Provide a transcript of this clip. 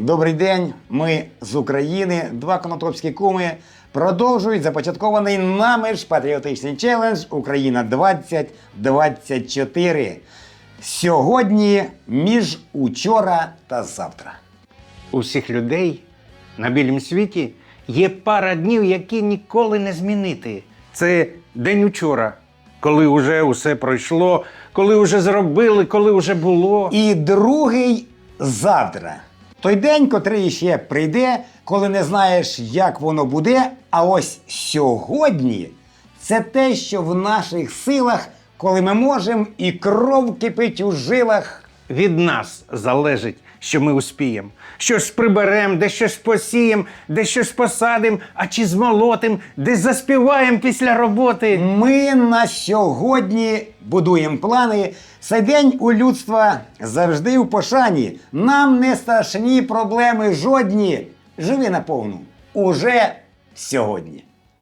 Добрий день. Ми з України. Два конотопські куми продовжують започаткований нами ж патріотичний челендж Україна 2024. Сьогодні між учора та завтра. У всіх людей на білім світі є пара днів, які ніколи не змінити. Це день учора, коли вже усе пройшло, коли вже зробили, коли вже було. І другий завтра. Той день, котрий ще прийде, коли не знаєш, як воно буде. А ось сьогодні це те, що в наших силах, коли ми можемо, і кров кипить у жилах. Від нас залежить, що ми успіємо. Щось приберемо, де щось посіємо, де щось посадимо, а чи змолотим, де заспіваємо після роботи. Ми на сьогодні будуємо плани. Цей день у людства завжди в пошані. Нам не страшні проблеми жодні. Живи наповну. Уже сьогодні.